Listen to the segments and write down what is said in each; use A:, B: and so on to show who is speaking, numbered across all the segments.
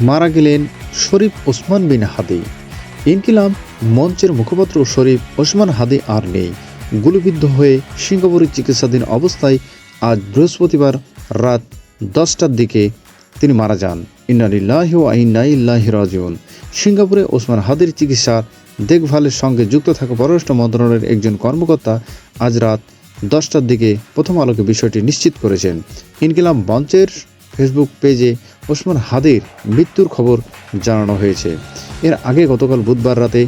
A: মারা গেলেন শরীফ ওসমান বিন হাদি। ইনকিলাব মঞ্চের মুখপাত্র শরীফ ওসমান হাদি আর নেই। গুলিবিদ্ধ হয়ে সিঙ্গাপুরে চিকিৎসাধীন অবস্থায় আজ বৃহস্পতিবার রাত দশটার দিকে তিনি মারা যান। ইন্নালিল্লাহ সিঙ্গাপুরে ওসমান হাদির চিকিৎসার দেখভালের সঙ্গে যুক্ত থাকা পররাষ্ট্র মন্ত্রণালয়ের একজন কর্মকর্তা আজ রাত দশটার দিকে প্রথম আলোকে বিষয়টি নিশ্চিত করেছেন। ইনকিলাম মঞ্চের ফেসবুক পেজে ওসমান হাদির মৃত্যুর খবর জানানো হয়েছে। এর আগে গতকাল বুধবার রাতে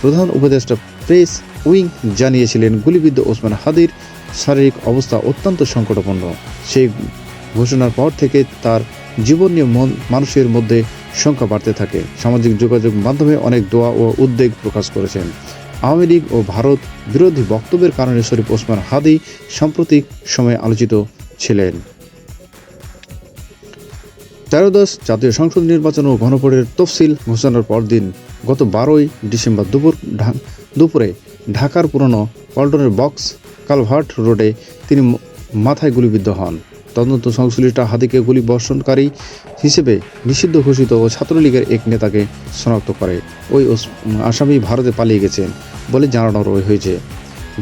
A: প্রধান উপদেষ্টা প্রেস উইং জানিয়েছিলেন, গুলিবিদ্ধ ওসমান হাদির শারীরিক অবস্থা অত্যন্ত সংকটাপন্ন সেই ঘোষণার পর থেকে তার জীবন নিয়ে মন- মানুষের মধ্যে সংখ্যা বাড়তে থাকে। সামাজিক যোগাযোগ মাধ্যমে অনেক দোয়া ও উদ্বেগ প্রকাশ করেছেন। আওয়ামী লীগ ও ভারত বিরোধী বক্তব্যের কারণে শরীফ ওসমান হাদি সাম্প্রতিক সময়ে আলোচিত ছিলেন। তেরোদশ জাতীয় সংসদ নির্বাচন ও গণভোটের তফসিল ঘোষণার পরদিন গত বারোই ডিসেম্বর দুপুর দুপুরে ঢাকার পুরনো পল্টনের বক্স কালভার্ট রোডে তিনি মাথায় গুলিবিদ্ধ হন। তদন্ত সংশ্লিষ্ট হাদিকে গুলি বর্ষণকারী হিসেবে নিষিদ্ধ ঘোষিত ও ছাত্রলীগের এক নেতাকে শনাক্ত করে। ওই আসামি ভারতে পালিয়ে গেছেন বলে জানানো হয়েছে।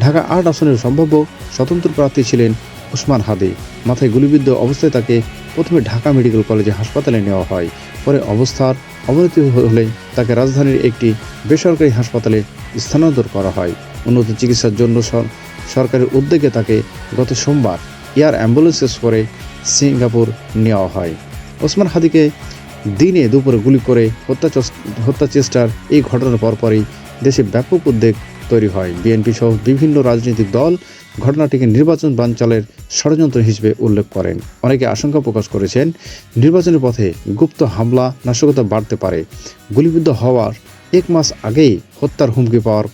A: ঢাকা আট আসনের সম্ভাব্য স্বতন্ত্র প্রার্থী ছিলেন ওসমান হাদি। মাথায় গুলিবিদ্ধ অবস্থায় তাকে প্রথমে ঢাকা মেডিকেল কলেজে হাসপাতালে নেওয়া হয়। পরে অবস্থার অবনতি হলে তাকে রাজধানীর একটি বেসরকারি হাসপাতালে স্থানান্তর করা হয়। উন্নত চিকিৎসার জন্য সর- সরকারের উদ্যোগে তাকে গত সোমবার এয়ার অ্যাম্বুলেন্সে করে সিঙ্গাপুর নেওয়া হয়। ওসমান হাদিকে দিনে দুপুরে গুলি করে হত্যা হত্যা চেষ্টার এই ঘটনার পরপরই দেশে ব্যাপক উদ্বেগ তৈরি হয়। বিএনপি সহ বিভিন্ন রাজনৈতিক দল ঘটনাটিকে নির্বাচন বানচালের ষড়যন্ত্র হিসেবে উল্লেখ করেন। অনেকে আশঙ্কা প্রকাশ করেছেন, নির্বাচনের পথে গুপ্ত হামলা, নাশকতা বাড়তে পারে। গুলিবিদ্ধ হওয়ার এক মাস আগেই হত্যার হুমকি পাওয়ার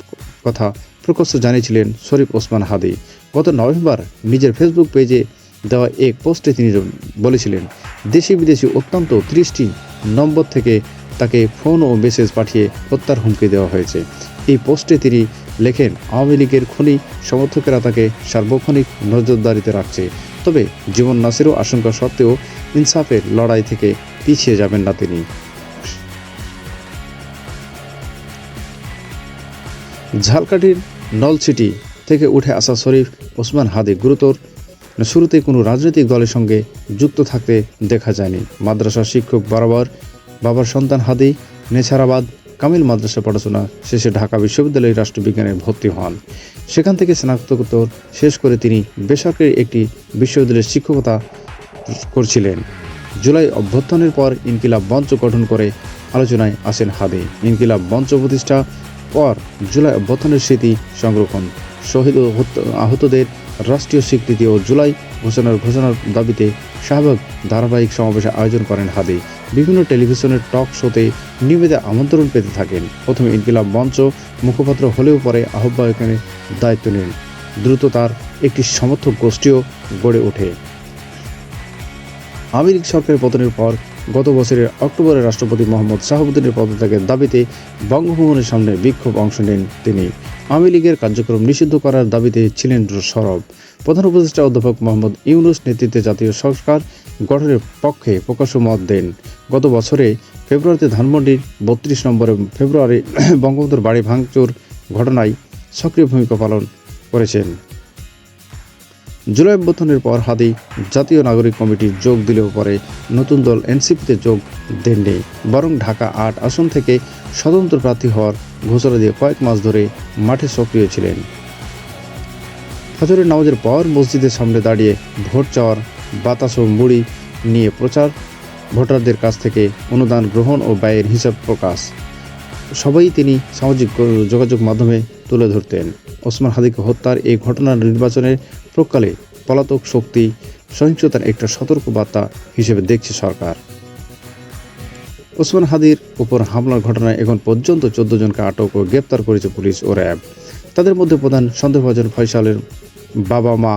A: কথা প্রকাশ্য জানিয়েছিলেন শরীফ ওসমান হাদি। গত নভেম্বর নিজের ফেসবুক পেজে দেওয়া এক পোস্টে তিনি বলেছিলেন দেশি বিদেশি অত্যন্ত ত্রিশটি নম্বর থেকে তাকে ফোন ও মেসেজ পাঠিয়ে হত্যার হুমকি দেওয়া হয়েছে। এই পোস্টে তিনি লেখেন, আওয়ামী লীগের খনি সমর্থকেরা তাকে সার্বক্ষণিক নজরদারিতে রাখছে। তবে জীবন নাসেরও আশঙ্কা সত্ত্বেও ইনসাফের লড়াই থেকে পিছিয়ে যাবেন না তিনি। ঝালকাঠির নলছিটি থেকে উঠে আসা শরীফ ওসমান হাদি গুরুতর। শুরুতে কোনো রাজনৈতিক দলের সঙ্গে যুক্ত থাকতে দেখা যায়নি। মাদ্রাসা শিক্ষক বরাবর বাবার সন্তান হাদি, নেছারাবাদ কামিল মাদ্রাসা পড়াশোনা শেষে ঢাকা বিশ্ববিদ্যালয়ে রাষ্ট্রবিজ্ঞানে ভর্তি হন। সেখান থেকে স্নাতকোত্তর শেষ করে তিনি বেসরকারি একটি বিশ্ববিদ্যালয়ের শিক্ষকতা করছিলেন। জুলাই অভ্যর্থনের পর ইনকিলাব মঞ্চ গঠন করে আলোচনায় আসেন হাদি। ইনকিলাব মঞ্চ প্রতিষ্ঠা পর জুলাই অভ্যর্থনের স্মৃতি সংরক্ষণ। শহীদ আহতদের রাষ্ট্রীয় স্বীকৃতি ও জুলাই ঘোষণার ঘোষণার দাবিতে শাহবাগ ধারাবাহিক সমাবেশের আয়োজন করেন হাদি বিভিন্ন টেলিভিশনের টক শোতে নিয়মিত আমন্ত্রণ পেতে থাকেন। প্রথমে ইনকিলাব মঞ্চ মুখপাত্র হলেও পরে আহ্বায়কের দায়িত্ব নেন। দ্রুত তার একটি সমর্থক গোষ্ঠীও গড়ে ওঠে। আমেরিক সরকারের পতনের পর গত বছরের অক্টোবরে রাষ্ট্রপতি মোহাম্মদ শাহাবুদ্দিনের পদত্যাগের দাবিতে বঙ্গভবনের সামনে বিক্ষোভ অংশ নেন তিনি। আওয়ামী লীগের কার্যক্রম নিষিদ্ধ করার দাবিতে ছিলেন সরব। প্রধান উপদেষ্টা অধ্যাপক মোহাম্মদ ইউনুস নেতৃত্বে জাতীয় সরকার গঠনের পক্ষে প্রকাশ্য মত দেন। গত বছরে ফেব্রুয়ারিতে ধানমন্ডির বত্রিশ নম্বরে ফেব্রুয়ারি বঙ্গবন্ধুর বাড়ি ভাঙচুর ঘটনায় সক্রিয় ভূমিকা পালন করেছেন। জুলাই অভ্যর্থনের পর হাদি জাতীয় নাগরিক কমিটির যোগ দিলেও পরে নতুন দল এনসিপিতে যোগ দেননি। বরং ঢাকা আট আসন থেকে স্বতন্ত্র প্রার্থী হওয়ার ঘোষণা দিয়ে কয়েক মাস ধরে মাঠে সক্রিয় ছিলেন। ফজরের নামাজের পর মসজিদের সামনে দাঁড়িয়ে ভোট চাওয়ার বাতাস ও মুড়ি নিয়ে প্রচার। ভোটারদের কাছ থেকে অনুদান গ্রহণ ও ব্যয়ের হিসাব প্রকাশ। সবাই তিনি সামাজিক যোগাযোগ মাধ্যমে তুলে ধরতেন। ওসমান হাদিকে হত্যার এই ঘটনার নির্বাচনের প্রকালে পলাতক শক্তি সহিংসতার একটা সতর্ক বার্তা হিসেবে দেখছে সরকার। ওসমান হাদির উপর হামলার ঘটনায় এখন পর্যন্ত চোদ্দ জনকে আটক ও গ্রেপ্তার করেছে পুলিশ ও র্যাব। তাদের মধ্যে প্রধান সন্দেহভাজন ফয়সালের বাবা মা,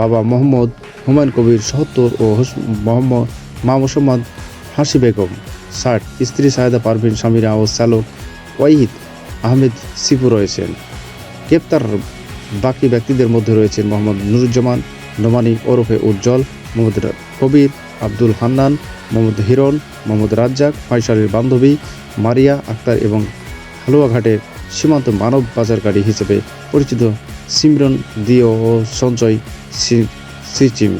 A: বাবা মোহাম্মদ হুমায়ুন কবির সত্তর ও মোহাম্মদ মা মোসাম্মদ হাসি বেগম ষাট, স্ত্রী সায়দা পারভিন সামিরা ও চালক ওয়াহিদ আহমেদ সিপু রয়েছেন। গ্রেপ্তার বাকি ব্যক্তিদের মধ্যে রয়েছেন মোহাম্মদ নুরুজ্জামান, নোমানি ওরফে উজ্জ্বল, মোহাম্মদ কবির, আব্দুল হান্নান, মোহাম্মদ হিরন মোহাম্মদ রাজ্জাক, ফয়সালের বান্ধবী মারিয়া আক্তার এবং হালুয়াঘাটের সীমান্ত মানব পাচারকারী হিসেবে পরিচিত সিমরন দিও ও সঞ্জয় সি- সিচিম।